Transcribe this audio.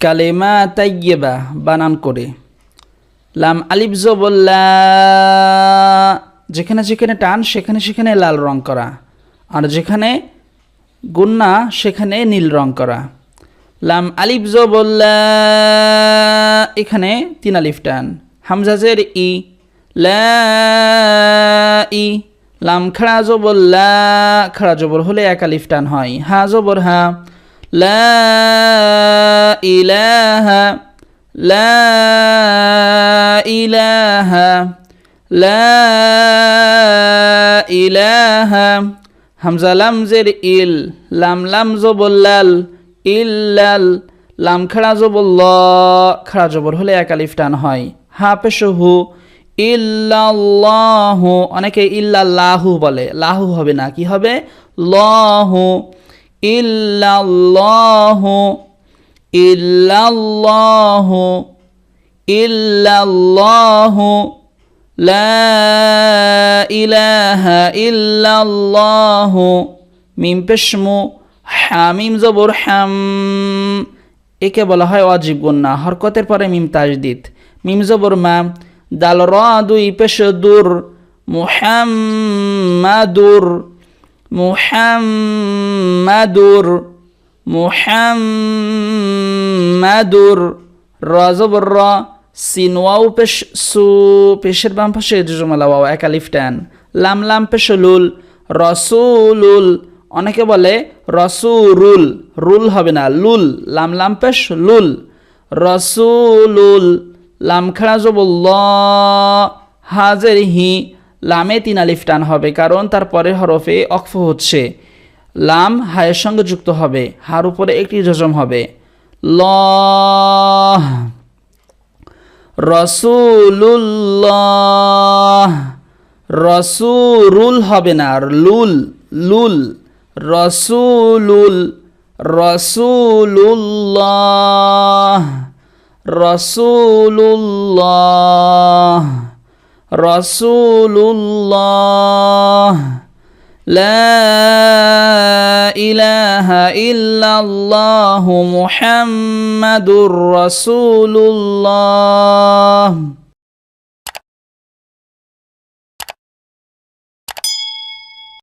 কালেমা তাইয়েবা বানান করে। লাম আলিফ জবল্লা যেখানে যেখানে টান, সেখানে সেখানে লাল রং করা। আর যেখানে গুন্না, সেখানে নীল রং করা। লাম আলিফ জবল্লা এখানে তিন আলিফ টান। হামজাজের ই, লা ই। লাম খাড়া জবর লা খাড়া জবর হলে এক আলিফ টান হয়। হা জবর হা। লা ইলাহা লা ইলাহা লা ইলাহা। হামজা লাম জের ইল, লাম লাম জবর লাল ইল্লাল লাম খাড়া জবর ল, খাড়া জবর হলে এক আলিফ টান হয়। হা পেশ হু, ইল্লাল্লাহু, অনেকে ইল্লাল্লাহু বলে। লাহু হবে না, কি হবে? লহু। ইল্লাল্লাহু ইল্লাল্লাহু ইল্লাল্লাহু, লা ইলাহা ইল্লাল্লাহু, মিম হামিম জবর হাম, একে বলা হয় অজীব গুন্না, হরকতের পরে মিম তাজদিদ, মিম জবর মা, দাল র দুই পেশ দুর, মুহাম্মাদুর মুহাম্মাদুর মুহাম্মাদুর র জবর র পেশ, সু পেশের বাম পাশে জুজুমালা ওয়াও, এক আলিফ টান। লাম লাম পেশ লুল রসুলুল, অনেকে বলে রসুরুল, রুল হবে না, লুল, লাম লাম পেশ লুল রসুলুল, লাম খাড়া জবুল্ল হাজের হি লামে তিন আলিফ টান হবে, কারণ তার পরের হরফে অক্ফ হচ্ছে। লাম হায়ের সঙ্গে যুক্ত হবে, হার উপরে একটি জজম হবে। ল রসুল্লাহ রসুরুল হবে না, লুল লুল, রসুলুল, রসুলুল্লাহ রসুলুল্লাহ। رسول الله. لا إله إلا الله محمد رسول الله.